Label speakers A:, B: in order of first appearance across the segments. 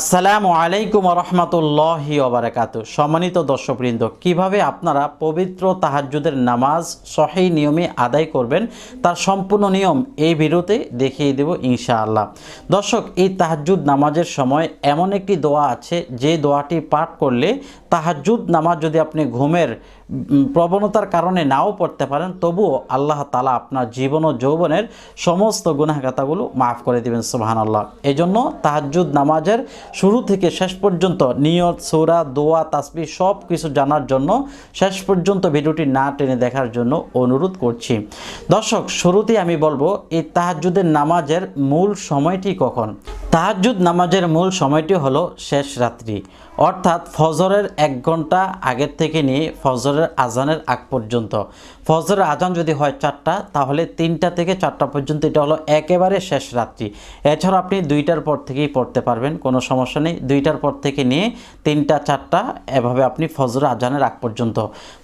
A: আসসালামু আলাইকুম রহমতুল্লাহি ওবরাকাতু সম্মানিত দর্শকবৃন্দ, কীভাবে আপনারা পবিত্র তাহাজ্জুদের নামাজ সহি নিয়মে আদায় করবেন, তার সম্পূর্ণ নিয়ম এই ভিডিওতে দেখিয়ে দেব ইনশাআল্লাহ। দর্শক, এই তাহাজ্জুদ নামাজের সময় এমন একটি দোয়া আছে, যে দোয়াটি পাঠ করলে তাহাজ্জুদ নামাজ যদি আপনি ঘুমের প্রবণতার কারণে নাও পড়তে পারেন, তবুও আল্লাহ তালা আপনার জীবন ও যৌবনের সমস্ত গুনাহগাতাগুলো মাফ করে দিবেন সুবাহান আল্লাহ এই জন্য তাহাজ্জুদ নামাজের শুরু থেকে শেষ পর্যন্ত নিয়ত, সৌরা, দোয়া তাসবি সব কিছু জানার জন্য শেষ পর্যন্ত ভিডিওটি না টেনে দেখার জন্য অনুরোধ করছি। দর্শক, শুরুতেই আমি বলব, এই তাহাজ্জুদের নামাজের মূল সময়টি কখন? তাহাজ্জুদ নামাজের মূল সময়টি হলো শেষ রাত্রি। অর্থাৎ ফজরের এক ঘণ্টা আগের থেকে নিয়ে ফজরের আজানের আগ পর্যন্ত। ফজরের আজান যদি হয় চারটা, তাহলে তিনটা থেকে চারটা পর্যন্ত এটা হলো একেবারে শেষ রাত্রি। এছাড়া আপনি দুইটার পর থেকেই পড়তে পারবেন, কোনো সমস্যা নেই। দুইটার পর থেকে নিয়ে তিনটা, চারটা, এভাবে আপনি ফজরের আজানের আগ পর্যন্ত।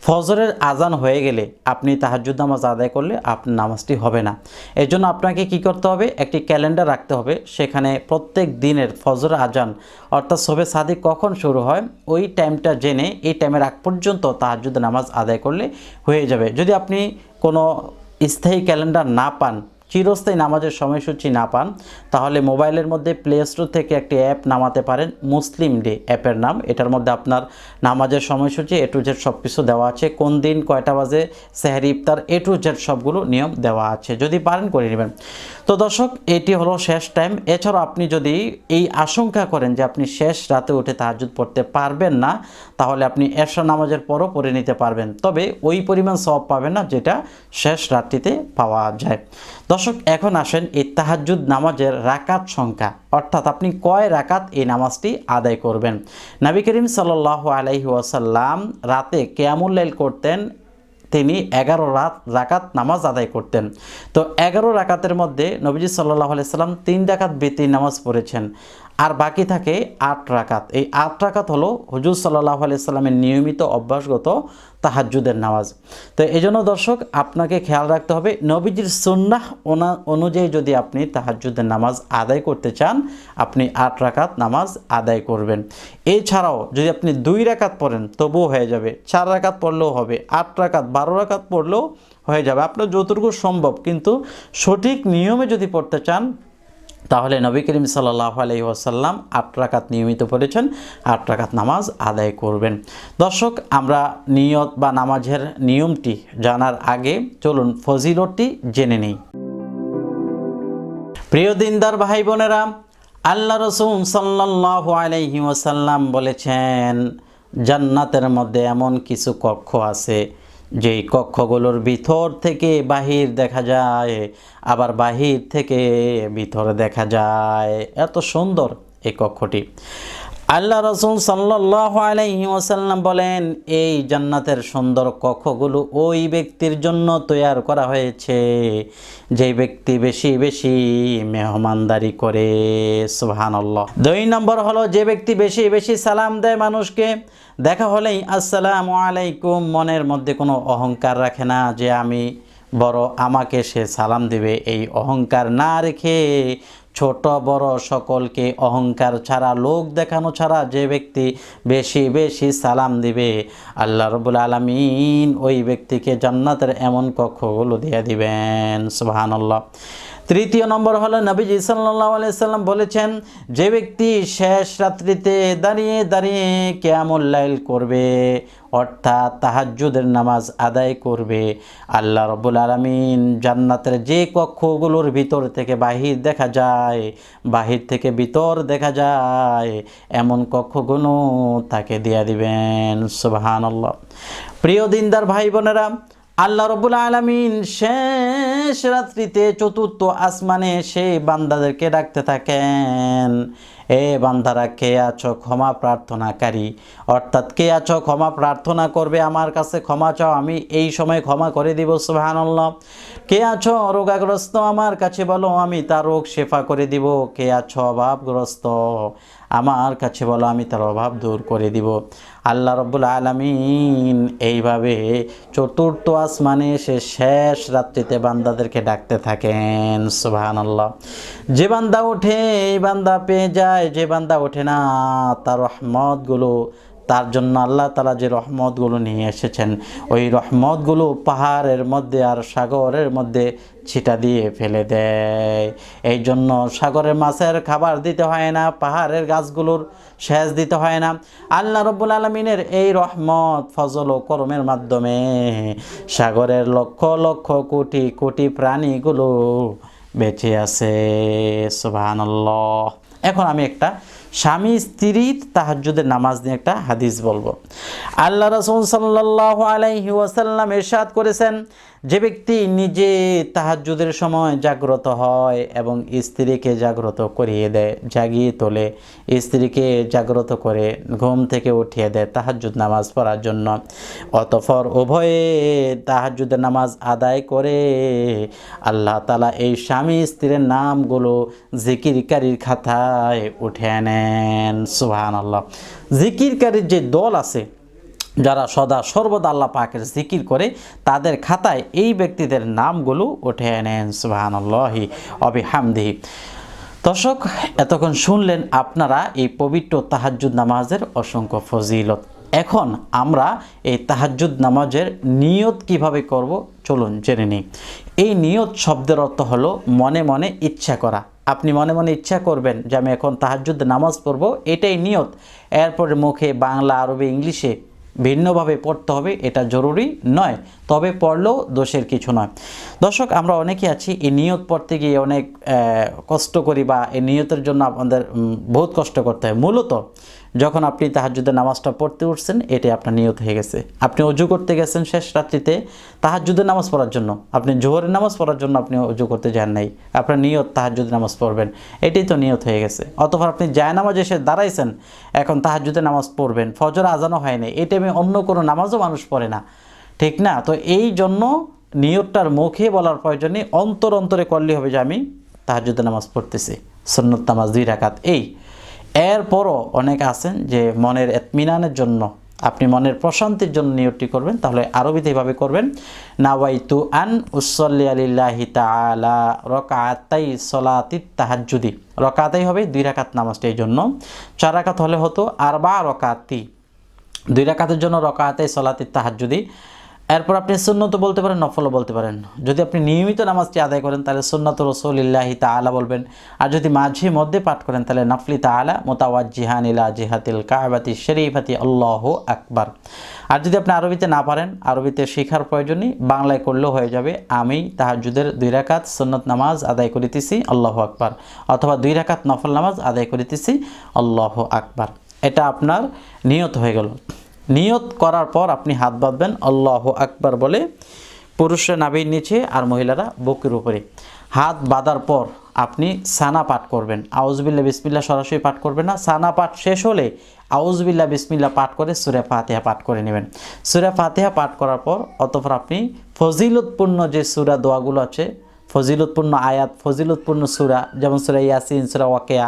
A: ফজরের আজান হয়ে গেলে আপনি তাহাজ্জুদ নামাজ আদায় করলে আপনার নামাজটি হবে না। এই জন্য আপনাকে কি করতে হবে? একটি ক্যালেন্ডার রাখতে হবে। সেখানে প্রত্যেক দিনের ফজর আজান অর্থাৎ সবে সাদিক কখন শুরু হয়? ওই টাইমটা জেনে এই টাইমের আগ পর্যন্ত তাহাজ্জুদ নামাজ আদায় করলে হয়ে যাবে। যদি আপনি কোনো স্থায়ী ক্যালেন্ডার না পান চিরস্থায়ী নামাজের সময়সূচি না পান, তাহলে মোবাইলের মধ্যে প্লে স্টোর থেকে একটি অ্যাপ নামাতে পারেন মুসলিম ডে অ্যাপের নাম। এটার মধ্যে আপনার নামাজের সময়সূচি এ টু জেড সব কিছু দেওয়া আছে। কোন দিন কয়টা বাজে, সেহারি, ইফতার এ টু জেড সবগুলো নিয়ম দেওয়া আছে। যদি পারেন, করে নেবেন। তো দর্শক, এটি হলো শেষ টাইম এছাড়াও আপনি যদি এই আশঙ্কা করেন যে আপনি শেষ রাতে উঠে তাহাজুদ পড়তে পারবেন না, তাহলে আপনি এশা নামাজের পরও পড়ে নিতে পারবেন। তবে ওই পরিমাণ সব পাবেন না যেটা শেষ রাত্রিতে পাওয়া যায়। দর্শক, এখন আসেন এই তাহাজুদ নামাজের রাকাত সংখ্যা। অর্থাৎ আপনি কয় রাকাত এই নামাজটি আদায় করবেন? নাবি করিম সাল্লাহ আলাইহি ওয়াসাল্লাম রাতে কেয়ামুল্লাইল করতেন, তিনি এগারো রাত রাকাত নামাজ আদায় করতেন। তো এগারো রাকাতের মধ্যে নবীজি সাল্লাহ আলাইসাল্লাম তিন রাকাত বেতি নামাজ পড়েছেন। আর বাকি থাকে আট রাকাত। এই আট রাকাত হলো হুজুর সাল্লাহ আলাইসাল্লামের নিয়মিত অভ্যাসগত তাহাজ্জুদের নামাজ। তো এই জন্য দর্শক, আপনাকে খেয়াল রাখতে হবে, নবীজির সুন্নাহ ওনা অনুযায়ী যদি আপনি তাহাজ্জুদের নামাজ আদায় করতে চান, আপনি আট রাকাত নামাজ আদায় করবেন। এছাড়াও যদি আপনি দুই রাকাত পড়েন, তবুও হয়ে যাবে। চার রাকাত পড়লেও হবে, আট রাকাত, বারো রাকাত পড়লেও হয়ে যাবে। আপনার যতটুকু সম্ভব, কিন্তু সঠিক নিয়মে যদি পড়তে চান তাহলে নবী করিম সাল্লাহ আলাই ওয়াসাল্লাম আট রাকাত নিয়মিত পড়েছেন, আট রাকাত নামাজ আদায় করবেন। দর্শক, আমরা নিয়ত বা নামাজের নিয়মটি জানার আগে চলুন ফজিলতটি জেনে নিই। প্রিয় দিনদার ভাই বোনেরা আল্লাহ রসুল সাল্লাহ আলাইহি ওয়াসাল্লাম বলেছেন, জান্নাতের মধ্যে এমন কিছু কক্ষ আছে যেই কক্ষগুলোর ভিতর থেকে বাহির দেখা যায়, আবার বাহির থেকে ভিতরে দেখা যায়। এত সুন্দর এই কক্ষটি। আল্লাহ রসুল সাল্লাহ আলাইহি ওয়াসাল্লাম বলেন, এই জান্নাতের সুন্দর কক্ষগুলো ওই ব্যক্তির জন্য তৈয়ার করা হয়েছে। যে ব্যক্তি বেশি বেশি মেহমানদারি করে। সুবহানাল্লাহ। দুই নম্বর হলো, যে ব্যক্তি বেশি বেশি সালাম দেয় মানুষকে, দেখা হলেই আসসালামু আলাইকুম, মনের মধ্যে কোনো অহংকার রাখে না যে আমি বড়, আমাকে সে সালাম দেবে। এই অহংকার না রেখে ছোট, বড় সকলকে অহংকার ছাড়া, লোক দেখানো ছাড়া যে ব্যক্তি বেশি বেশি সালাম দিবে, আল্লাহ রবুল আলমিন ওই ব্যক্তিকে জান্নাতের এমন কক্ষগুলো দিয়ে দিবেন। সুবহানাল্লাহ। তৃতীয় নম্বর হলো নবীজি সাল্লাহ আলাইসাল্লাম বলেছেন, যে ব্যক্তি শেষ রাত্রিতে দাঁড়িয়ে দাঁড়িয়ে কেয়ামুল্লাইল করবে, অর্থাৎ তাহাজ্জুদের নামাজ আদায় করবে, আল্লাহ রব্বুল আলমিন জান্নাতের যে কক্ষগুলোর ভিতর থেকে বাহির দেখা যায়, বাহির থেকে ভিতর দেখা যায়, এমন কক্ষগুলো তাকে দিয়ে দিবেন, সুবহানাল্লাহ। প্রিয় দিনদার ভাই বোনেরা, আল্লাহ রবুল আলমিন শেষ রাত্রিতে চতুর্থ আসমানে সেই বান্দাদেরকে ডাকতে থাকেন। এ বান্দারা, কে আছো ক্ষমা প্রার্থনাকারী? অর্থাৎ কে আছো ক্ষমা প্রার্থনা করবে আমার কাছে ক্ষমা চাও, আমি এই সময় ক্ষমা করে দিব, সুবহানাল্লাহ। কে আছো রোগাগ্রস্ত আমার কাছে বলো, আমি তার রোগ শেফা করে দিব। কে আছো অভাবগ্রস্ত আমার কাছে বলো, আমি তার অভাব দূর করে দিব। আল্লাহ রব্বুল আলমিন এইভাবে চতুর্থ আসমানে এসে শেষ রাত্রিতে বান্দাদেরকে ডাকতে থাকেন, সুবহানাল্লাহ। যে বান্দা ওঠে, এই বান্দা পেয়ে যায়। যে বান্দা ওঠে না, তার রহমতগুলো, তার জন্য আল্লাহ তালা যে রহমতগুলো নিয়ে এসেছেন, ওই রহমতগুলো পাহাড়ের মধ্যে আর সাগরের মধ্যে ছিটা দিয়ে ফেলে দেয়। এই জন্য সাগরের মাছের খাবার দিতে হয় না, পাহাড়ের গাছগুলোর সেচ দিতে হয় না। আল্লাহ রব্বুল আলমিনের এই রহমত, ফজল ও করমের মাধ্যমে সাগরের লক্ষ লক্ষ কোটি কোটি প্রাণীগুলো বেঁচে আছে। সুবহানাল্লাহ। এখন আমি একটা স্বামী স্ত্রীর তাহাজ্জুদের নামাজ নিয়ে একটা হাদিস বলব। আল্লাহ রসুল সাল্লাহ আলাইহি ওয়াসাল্লাম এরশাদ করেছেন যে ব্যক্তি নিজে তাহাজ্জুদের সময় জাগ্রত হয় এবং স্ত্রীকে জাগ্রত করিয়ে দেয়, জাগিয়ে তোলে, স্ত্রীকে জাগ্রত করে ঘুম থেকে উঠিয়ে দেয় তাহাজ্জুদ নামাজ পড়ার জন্য। অতফর উভয়ে তাহাজ্জুদের নামাজ আদায় করে আল্লাহ তালা এই স্বামী স্ত্রীর নামগুলো জিকিরকারীর খাতায় উঠে নেন। সুহান আল্লাহ জিকিরকারীর যে দল আছে যারা সদা সর্বদা আল্লাহ পাকের জিকির করে, তাদের খাতায় এই ব্যক্তিদের নামগুলো উঠে নেন সুবাহানল্লাহি অবিহামদিহি দর্শক, এতক্ষণ শুনলেন আপনারা এই পবিত্র তাহাজ্জুদ নামাজের অসংখ্য ফজিলত। এখন আমরা এই তাহাজ্জুদ নামাজের নিয়ত কীভাবে করব, চলুন জেনে নিই। এই নিয়ত শব্দের অর্থ হলো মনে মনে ইচ্ছা করা। আপনি মনে মনে ইচ্ছা করবেন যে আমি এখন তাহাজ্জুদ নামাজ পড়ব, এটাই নিয়ত। এরপরে মুখে বাংলা, আরবি, ইংলিশে ভিন্নভাবে পড়তে হবে, এটা জরুরি নয়। তবে পড়লেও দোষের কিছু নয়। দর্শক, আমরা অনেকে আছি, এই নিয়ত পড়তে গিয়ে অনেক কষ্ট করি বা এই নিয়তের জন্য আমাদের বহুত কষ্ট করতে হয়। মূলত যখন আপনি তাহাজুদের নামাজটা পড়তে উঠছেন এটাই আপনার নিয়ত হয়ে গেছে। আপনি অজু করতে গেছেন শেষ রাত্রিতে তাহাজুদের নামাজ পড়ার জন্য। আপনি জোহরের নামাজ পড়ার জন্য আপনি অজু করতে যান নাই। আপনার নিয়ত তাহাজুদের নামাজ পড়বেন। এটাই তো নিয়ত হয়ে গেছে। অতপর আপনি জায় নামাজ এসে দাঁড়াইছেন, এখন তাহাজুদের নামাজ পড়বেন। ফজর আজানো হয়নি এই টাইমে অন্য কোনো নামাজও মানুষ পড়ে না। ঠিক না? তো এই জন্য নিয়তটার মুখে বলার প্রয়োজনে অন্তর অন্তরে করলে হবে যে আমি তাহাজুদের নামাজ পড়তেছি। সন্ন্যত নামাজ দুই রাকাত। এই এরপরও অনেক আছেন যে মনের এতমিনানের জন্য, আপনি মনের প্রশান্তির জন্য নিয়তটি করবেন, তাহলে আরবিতে এভাবে করবেন, নাওয়াইতু আন উসল্লি আলিল্লাহি তালা রকাতাই সলাতি তাহাজুদি রকাতাই হবে দুই রাকাত নামাজটি এই জন্য। চার রাকাত হলে হতো আর বা রকাতি। দুই রাকাতের জন্য রকাতাই সলাতি তাহাজুদি এরপর আপনি সুন্নত বলতে পারেন নফলও বলতে পারেন। যদি আপনি নিয়মিত নামাজটি আদায় করেন, তাহলে সুন্নত রসুলিল্লাহি তালা বলবেন। আর যদি মাঝে মধ্যে পাঠ করেন, তাহলে নফলি তালা মোতাওয়াজ জিহান ইলা জিহাতিল কাবাতি শরীফাতি, আল্লাহ আকবার। আর যদি আপনি আরবিতে না পারেন, আরবিতে শেখার প্রয়োজনই বাংলায় করলেও হয়ে যাবে, আমি তাহাজুদের দুই রাকাত সুন্নত নামাজ আদায় করিতেছি, আল্লাহ আকবার। অথবা দুই রাকাত নফল নামাজ আদায় করিতেছি, আল্লাহ আকবার। এটা আপনার নিয়ত হয়ে গেল। নিয়ত করার পর আপনি হাত বাঁধবেন, আল্লাহ আকবার বলে পুরুষরা নাবির নিচে আর মহিলারা বুকের উপরে। হাত বাঁধার পর আপনি সানা পাঠ করবেন। আউজবিল্লা বিসমিল্লা সরাসরি পাঠ করবেন না। সানা পাঠ শেষ হলে আউজবিল্লা বিসমিল্লা পাঠ করে সুরে ফাতেহা পাঠ করে নেবেন। সুরে ফাতেহা পাঠ করার পর অতপর আপনি ফজিলতপূর্ণ যে সুরা দোয়াগুলো আছে, ফজিলতপূর্ণ আয়াত, ফজিলতপূর্ণ সুরা, যেমন সুরা ইয়াসিন, সুরা ওয়াকেয়া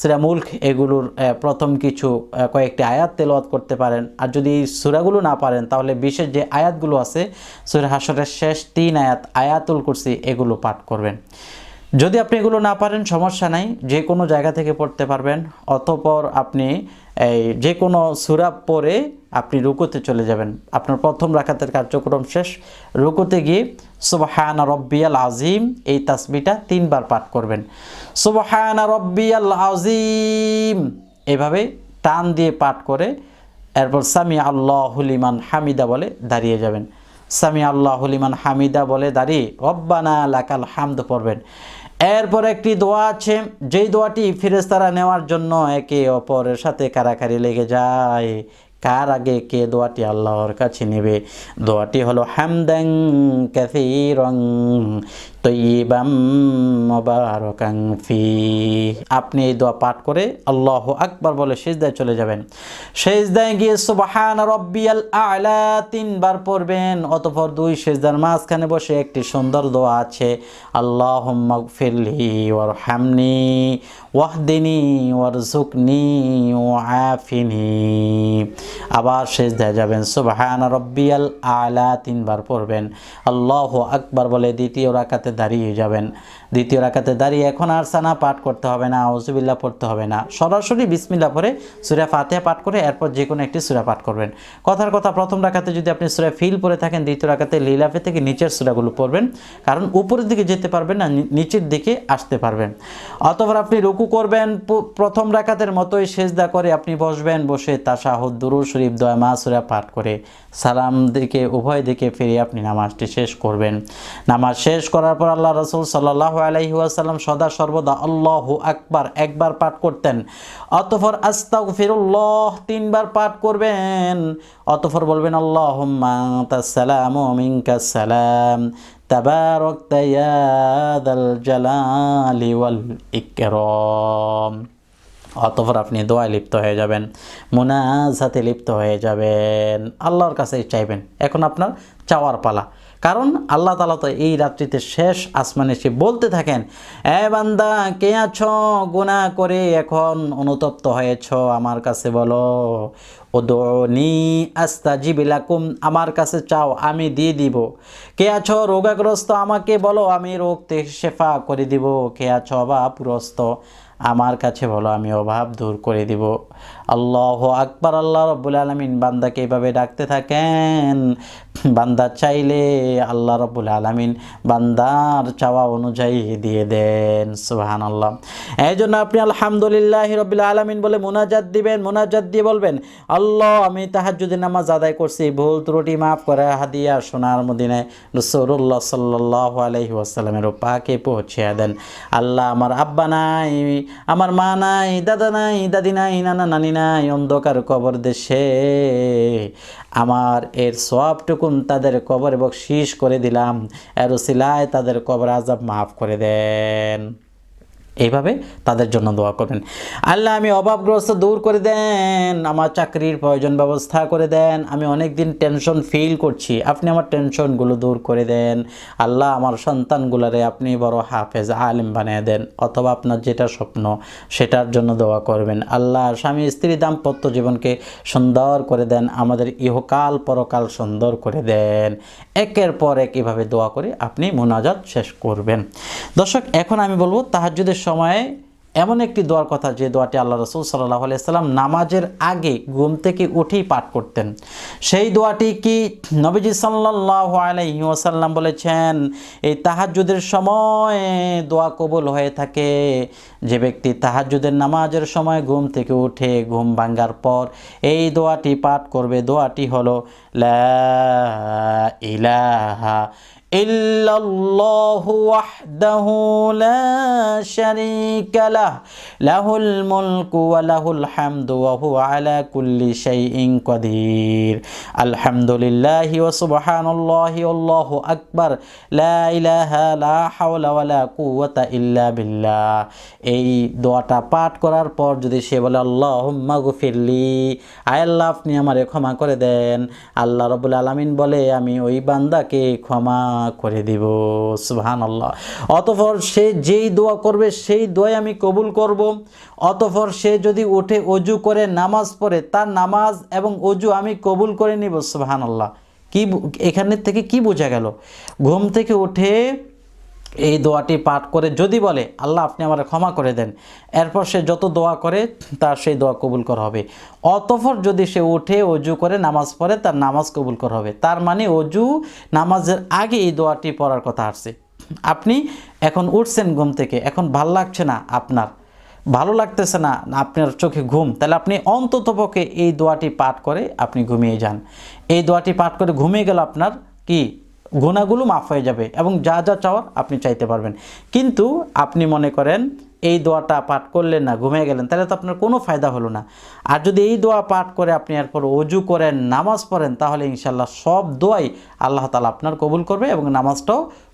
A: সেটা মুল্ক এগুলোর প্রথম কিছু কয়েকটি আয়াত তেলাওয়াত করতে পারেন। আর যদি এই সুরাগুলো না পারেন, তাহলে বিশেষ যে আয়াতগুলো আছে, সুরা হাসরের শেষ তিন আয়াত, আয়াতুল কুরসি, এগুলো পাঠ করবেন। যদি আপনি এগুলো না পারেন, সমস্যা নাই। যে কোনো জায়গা থেকে পড়তে পারবেন। অতপর আপনি এই যে কোনো সুরা পরে আপনি রুকুতে চলে যাবেন। আপনার প্রথম রাখাতের কার্যক্রম শেষ। রুকুতে গিয়ে সুবাহান রব্বিয়াল আজিম এই তাসবিটা তিনবার পাঠ করবেন। সুবাহান রব্বিয়াল আজিম এভাবে টান দিয়ে পাঠ করে এরপর সামি আল্লাহুলিমান হামিদা বলে দাঁড়িয়ে যাবেন। সামি আল্লাহুলিমান হামিদা বলে দাঁড়িয়ে রব্বানা লাকাল হামদ পড়বেন। এরপর একটি দোয়া আছে, যেই দোয়াটি ফেরেস্তারা নেওয়ার জন্য একে অপরের সাথে কারাকারি লেগে যায়। কার আগে কে দোয়াটি আল্লাহর কাছে নেবে? দোয়াটি হলো হ্যামদ্যাং ক্যাথিরং তৈবাম মোবারকাং ফি। আপনি এই দোয়া পাঠ করে আল্লাহ আকবার বলে সেজদায় চলে যাবেন। সেজদায় গিয়ে সুবাহান রব্বিয়াল আলা তিনবার পড়বেন, অতপর দুই সেজদার মাঝখানে বসে একটি সুন্দর দোয়া আছে আল্লাহ মগফিরলি ওর হামনি ওয়াহদিনী ওর ঝুকনি ও আফিনি আবার সেজদায় যাবেন, সুবাহান রব্বিয়াল আলা তিনবার পড়বেন। আল্লাহ আকবার বলে দ্বিতীয় রাকাতে দাঁড়িয়ে যাবেন। দ্বিতীয় রাকাতে দাঁড়িয়ে এখন আর সানা পাঠ করতে হবে না ওজুবিল্লা পড়তে হবে না। সরাসরি বিসমিল্লা পরে সুরা ফাতেহা পাঠ করে এরপর যে কোনো একটি সুরা পাঠ করবেন। কথার কথা, প্রথম রাকাতে যদি আপনি সুরা ফিল পরে থাকেন, দ্বিতীয় রাকাতে লীলাফে থেকে নিচের সুরাগুলো পড়বেন, কারণ উপরের দিকে যেতে পারবেন না নিচের দিকে আসতে পারবেন। অতপর আপনি রুকু করবেন প্রথম রাকাতের মতোই সেজদা করে আপনি বসবেন, বসে তাশাহুদ, দুরুদ শরীফ, দয়া, মা সুরা পাঠ করে সালাম দিকে, উভয় দিকে ফিরে আপনি নামাজটি শেষ করবেন। নামাজ শেষ করার পর আল্লাহ রসুল সাল্লাহ আলাইহি সদা সর্বদা আল্লাহ আকবার একবার পাঠ করতেন। অতঃপর আস্তাগ ফিরুল্লাহ তিনবার পাঠ করবেন। অতফর বলবেন আল্লাহ সালাম মিনকাস সালাম। জালালি ওয়াল ইকরাম। অতঃপর আপনি দোয়ায় লিপ্ত হয়ে যাবেন, মোনাজাতে লিপ্ত হয়ে যাবেন। আল্লাহর কাছেই চাইবেন। এখন আপনার চাওয়ার পালা। কারণ আল্লাহ তালা তো এই রাত্রিতে শেষ আসমানে সে বলতে থাকেন, এ বান্দা, কে আছো? গুণা করে এখন অনুতপ্ত হয়েছ আমার কাছে বলো। ও ওদনি আস্তা জিবিলাকুম আমার কাছে চাও, আমি দিয়ে দিব। কে আছো? রোগাগ্রস্ত, আমাকে বলো, আমি রোগ শেফা করে দিব। কে আছো? অভাবগ্রস্ত, আমার কাছে বলো, আমি অভাব দূর করে দিব। আল্লাহ আকবার, আল্লাহ রব্বুল আলমিন বান্দাকে এভাবে ডাকতে থাকেন। বান্দা চাইলে আল্লাহ রব্বুল আলমিন বান্দার চাওয়া অনুযায়ী দিয়ে দেন সুহান আল্লাহ এই জন্য আপনি আলহামদুলিল্লাহ রবিল আলমিন বলে মোনাজাত দিবেন, মোনাজাত দিয়ে বলবেন, আল্লাহ আমি তাহাজুদের নামাজ আদায় করছি, ভুল ত্রুটি মাফ করে হাদিয়া সোনার মদিনায় রসুল্লাহ সাল্লাহ আলহি ওয়াসাল্লামের পাকে পৌঁছে দেন। আল্লাহ আমার আব্বা নাই, আমার মা নাই, দাদা নাই, দাদি নাই, নানা, নানি নাই অন্ধকার কবর দেশে। আমার এর সবটুকুন তাদের কবর শীষ করে দিলাম। এর সিলায় তাদের কবর আজাব মাফ করে দেন। এইভাবে তাদের জন্য দোয়া করবেন। আল্লাহ, আমি অভাবগ্রস্ত দূর করে দেন, আমার চাকরির প্রয়োজন ব্যবস্থা করে দেন, আমি অনেক দিন টেনশন ফিল করছি, আপনি আমার টেনশনগুলো দূর করে দেন। আল্লাহ, আমার সন্তানগুলারে আপনি বড় হাফেজ, আলিম বানিয়ে দেন, অথবা আপনার যেটা স্বপ্ন সেটার জন্য দোয়া করবেন। আল্লাহ, স্বামী স্ত্রী দাম্পত্য জীবনকে সুন্দর করে দেন, আমাদের ইহকাল পরকাল সুন্দর করে দেন। একের পর এক এভাবে দোয়া করে আপনি মোনাজাত শেষ করবেন। দর্শক, এখন আমি বলব তাহাজ্জুদের সময়ে এমন একটি দোয়ার কথা, যে দোয়াটি আল্লাহ রসুল সাল্লাহ আলাইসাল্লাম নামাজের আগে ঘুম থেকে উঠেই পাঠ করতেন। সেই দোয়াটি কি নবীজি সাল্লাহ আলাইহি ওয়াসাল্লাম বলেছেন, এই তাহাজ্জুদের সময় দোয়া কবুল হয়ে থাকে। যে ব্যক্তি তাহাজ্জুদের নামাজের সময় ঘুম থেকে উঠে ঘুম ভাঙ্গার পর এই দোয়াটি পাঠ করবে। দোয়াটি হলো ইলাহা إلا الله وحده لا شريك له له الملك وله الحمد وهو على كل شيء قدير الحمد لله وسبحان الله والله أكبر لا إله لا حول ولا قوة إلا بالله এই দোয়াটা পাঠ করার পর যদি সে বলে আল্লাহ গফিরলি আয় আল্লাহ আপনি আমারে ক্ষমা করে দেন আল্লাহ রবুল আলমিন বলে আমি ওই বান্দাকে ক্ষমা করে দিব সুহান আল্লাহ অতফর সে যেই দোয়া করবে, সেই দোয়াই আমি কবুল করব। অতফর সে যদি উঠে অজু করে নামাজ পড়ে, তার নামাজ এবং অজু আমি কবুল করে নিব সুহান আল্লাহ কি এখানের থেকে কি বোঝা গেল? ঘুম থেকে উঠে এই দোয়াটি পাঠ করে যদি বলে, আল্লাহ, আপনি আমার ক্ষমা করে দেন। এরপর সে যত দোয়া করে, তার সেই দোয়া কবুল করা হবে। অতঃপর যদি সে উঠে অজু করে নামাজ পড়ে, তার নামাজ কবুল করা হবে। তার মানে অজু নামাজের আগে এই দোয়াটি পড়ার কথা আসছে। আপনি এখন উঠছেন ঘুম থেকে, এখন ভালো লাগছে না আপনার? ভালো লাগতেছে না আপনার চোখে ঘুম? তাহলে আপনি অন্ততপক্ষে এই দোয়াটি পাঠ করে আপনি ঘুমিয়ে যান। এই দোয়াটি পাঠ করে ঘুমিয়ে গেল আপনার কি? গুণাগুলো মাফ হয়ে যাবে এবং যা যা চাওয়ার আপনি চাইতে পারবেন। কিন্তু আপনি মনে করেন, এই দোয়াটা পাঠ করলেন না, ঘুমিয়ে গেলেন, তাহলে তো আপনার কোনো ফায়দা হলো না। আর যদি এই দোয়া পাঠ করে আপনি এরপর অজু করেন, নামাজ পড়েন, তাহলে ইনশাল্লাহ সব দোয়াই আল্লাহ তালা আপনার কবুল করবে এবং নামাজটাও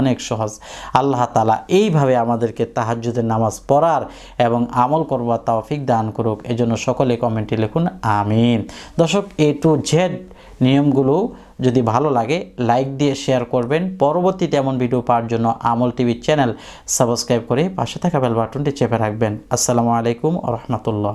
A: অনেক সহজ। আল্লাহ তালা এইভাবে আমাদেরকে তাহাজ্জুদের নামাজ পড়ার এবং আমল করবার তাওফিক দান করুক, এজন্য সকলে কমেন্টে লিখুন, আমিন। দর্শক, এ টু জেড নিয়মগুলো যদি ভালো লাগে লাইক দিয়ে শেয়ার করবেন। পরবর্তীতে এমন ভিডিও পাওয়ার জন্য আমল টিভির চ্যানেল সাবস্ক্রাইব করে পাশে থাকা বেল বাটনটি চেপে রাখবেন। আসসালামু আলাইকুম রহমতুল্লাহ।